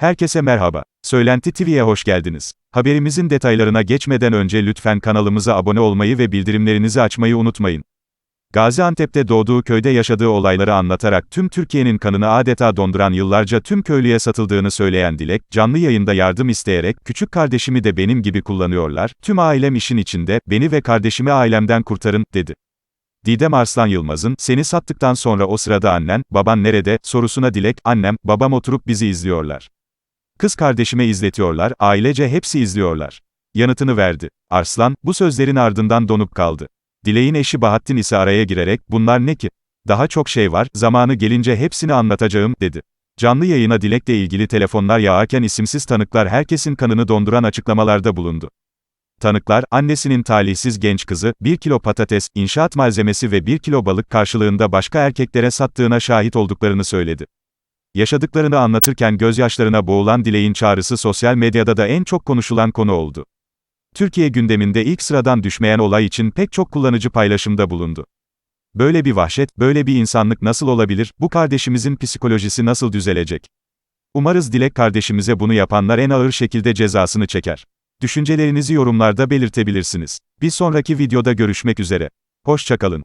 Herkese merhaba. Söylenti TV'ye hoş geldiniz. Haberimizin detaylarına geçmeden önce lütfen kanalımıza abone olmayı ve bildirimlerinizi açmayı unutmayın. Gaziantep'te doğduğu köyde yaşadığı olayları anlatarak tüm Türkiye'nin kanını adeta donduran yıllarca tüm köylüye satıldığını söyleyen Dilek, canlı yayında yardım isteyerek, küçük kardeşimi de benim gibi kullanıyorlar, tüm ailem işin içinde, beni ve kardeşimi ailemden kurtarın, dedi. Didem Arslan Yılmaz'ın, seni sattıktan sonra o sırada annen, baban nerede, sorusuna Dilek, annem, babam oturup bizi izliyorlar. Kız kardeşime izletiyorlar, ailece hepsi izliyorlar. Yanıtını verdi. Arslan, bu sözlerin ardından donup kaldı. Dilek'in eşi Bahattin ise araya girerek, bunlar ne ki? Daha çok şey var, zamanı gelince hepsini anlatacağım, dedi. Canlı yayına Dilek'le ilgili telefonlar yağarken isimsiz tanıklar herkesin kanını donduran açıklamalarda bulundu. Tanıklar, annesinin talihsiz genç kızı, 1 kilo patates, inşaat malzemesi ve 1 kilo balık karşılığında başka erkeklere sattığına şahit olduklarını söyledi. Yaşadıklarını anlatırken gözyaşlarına boğulan Dilek'in çağrısı sosyal medyada da en çok konuşulan konu oldu. Türkiye gündeminde ilk sıradan düşmeyen olay için pek çok kullanıcı paylaşımda bulundu. Böyle bir vahşet, böyle bir insanlık nasıl olabilir, bu kardeşimizin psikolojisi nasıl düzelecek? Umarız Dilek kardeşimize bunu yapanlar en ağır şekilde cezasını çeker. Düşüncelerinizi yorumlarda belirtebilirsiniz. Bir sonraki videoda görüşmek üzere. Hoşçakalın.